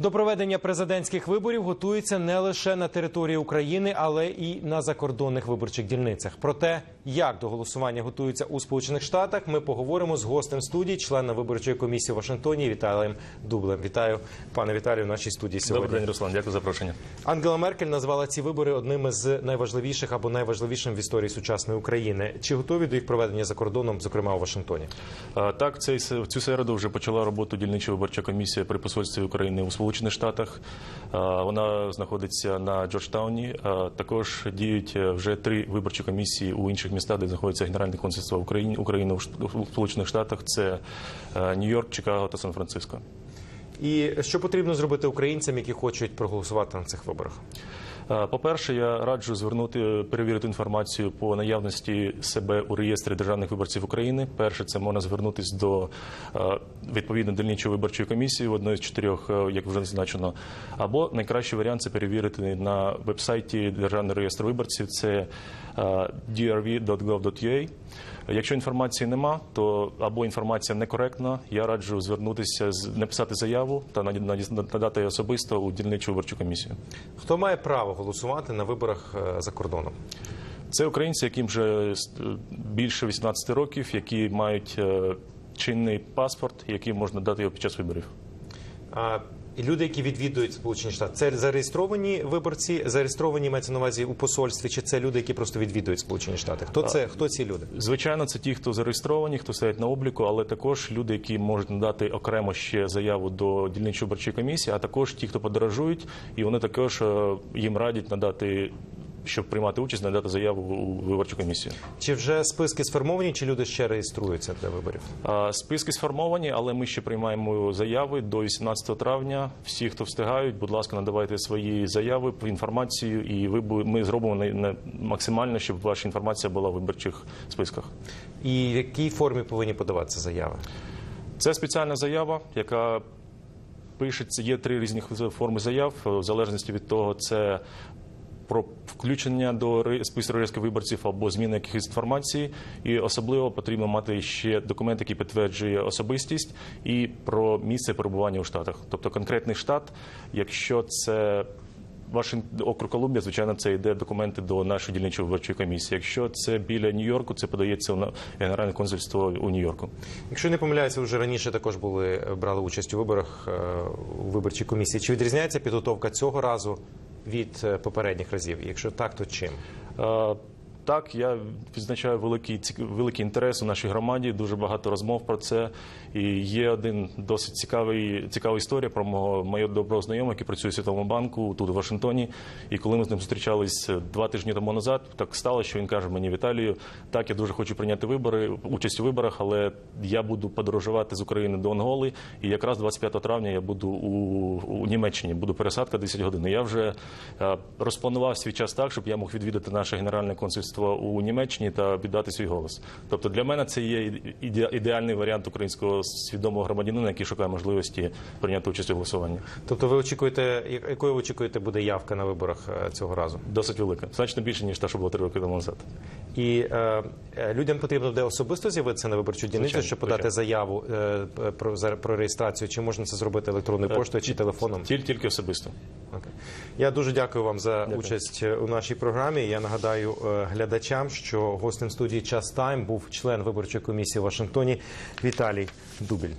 До проведення президентських виборів готуються не лише на території України, але і на закордонних виборчих дільницях. Про те, як до голосування готуються у Сполучених Штатах, ми поговоримо з гостем студії, члена виборчої комісії в Вашингтоні Віталієм Дублем. Вітаю, пане Віталію, в нашій студії сьогодні. Добрий день, Руслан. Дякую за запрошення. Ангела Меркель назвала ці вибори одними з найважливіших або найважливішим в історії сучасної України. Чи готові до їх проведення за кордоном, зокрема у Вашингтоні? Так, цей в цю середу вже почала роботу дільнича виборча комісія при посольстві України у Сполучених Штатах. Вона знаходиться на Джорджтауні. Також діють е, вже три виборчі комісії у інших містах, де знаходиться Генеральне консульство України України в Сполучених Штатах. Це е, Нью-Йорк, Чикаго та Сан-Франциско. І що потрібно зробити українцям, які хочуть проголосувати на цих виборах? Е, По-перше, я раджу звернути перевірити інформацію по наявності себе у реєстрі державних виборців України. Перше, це можна звернутися до е, відповідно дільничої виборчої комісії в одної з чотирьох, е, як вже зазначено. Або найкращий варіант це перевірити на вебсайті Державного реєстру виборців. Це е, drv.gov.ua. Якщо інформації нема, то або інформація некоректна, я раджу звернутися написати заяву та надати особисто у дільничу виборчу комісію. Хто має право голосувати на виборах е, за кордоном? Це українці, яким вже е, більше 18 років, які мають е, чинний паспорт, який можна дати його під час виборів. А, люди, які відвідують Сполучені Штати, це зареєстровані виборці, зареєстровані мається на увазі у посольстві, чи це люди, які просто відвідують Сполучені Штати? Хто це? Хто ці люди? Звичайно, це ті, хто зареєстровані, хто стоять на обліку, але також люди, які можуть надати окремо ще заяву до дільничої виборчої комісії, а також ті, хто подорожують, і вони також е, їм радять надати. Щоб приймати участь, надати заяву у виборчу комісію. Чи вже списки сформовані, чи люди ще реєструються для виборів? Списки сформовані, але ми ще приймаємо заяви до 18 травня. Всі, хто встигають, будь ласка, надавайте свої заяви інформацію, і ви ми зробимо максимально, щоб ваша інформація була в виборчих списках. І в якій формі повинні подаватися заяви? Це спеціальна заява, яка пишеться. Є три різні форми заяв, в залежності від того, це. Про включення до списку реєстру виборців або зміни якихось інформації, і особливо потрібно мати ще документ, який підтверджує особистість і про місце перебування у штатах, тобто конкретний штат. Якщо це Вашингтон, округ Колумбія, звичайно, це йде документи до нашої дільничої виборчої комісії. Якщо це біля Нью-Йорку, це подається на генеральне консульство у Нью-Йорку. Якщо не помиляюся, вже раніше також були брали участь у виборах е, у виборчій комісії. Чи відрізняється підготовка цього разу від е, попередніх разів? Якщо так, то чим? Так, я відзначаю великий великий інтерес у нашій громаді. Дуже багато розмов про це. І є один досить цікавий цікава історія про мого моєго доброго знайомого, який працює у Світовому банку тут у Вашингтоні. І коли ми з ним зустрічались два тижні тому назад, так стало, що він каже мені Віталію, так я дуже хочу прийняти вибори, участь у виборах, але я буду подорожувати з України до Анголи. І якраз 25 травня я буду у, у Німеччині. Буду пересадка 10 годин. Я вже е, розпланував свій час так, щоб я мог відвідати наше генеральне консульство у Німеччині та віддати свій голос. Тобто для мене це є ідеальний варіант українського свідомого громадянина, який шукає можливості прийняти участь у голосуванні. Тобто, ви очікуєте, якою ви очікуєте буде явка на виборах е, цього разу? Досить велика, значно більше ніж та, що було три роки тому назад. І е, е, людям потрібно буде особисто з'явитися на виборчу дільницю, щоб подати звичайно. заяву е, про, за- про реєстрацію. Чи можна це зробити електронною поштою чи телефоном? Тільки тільки особисто. Окей. Я дуже дякую вам за участь е, у нашій програмі. Я нагадаю е, глядачам, що гостем студії Час Тайм був член виборчої комісії в Вашингтоні Віталій Дубіль.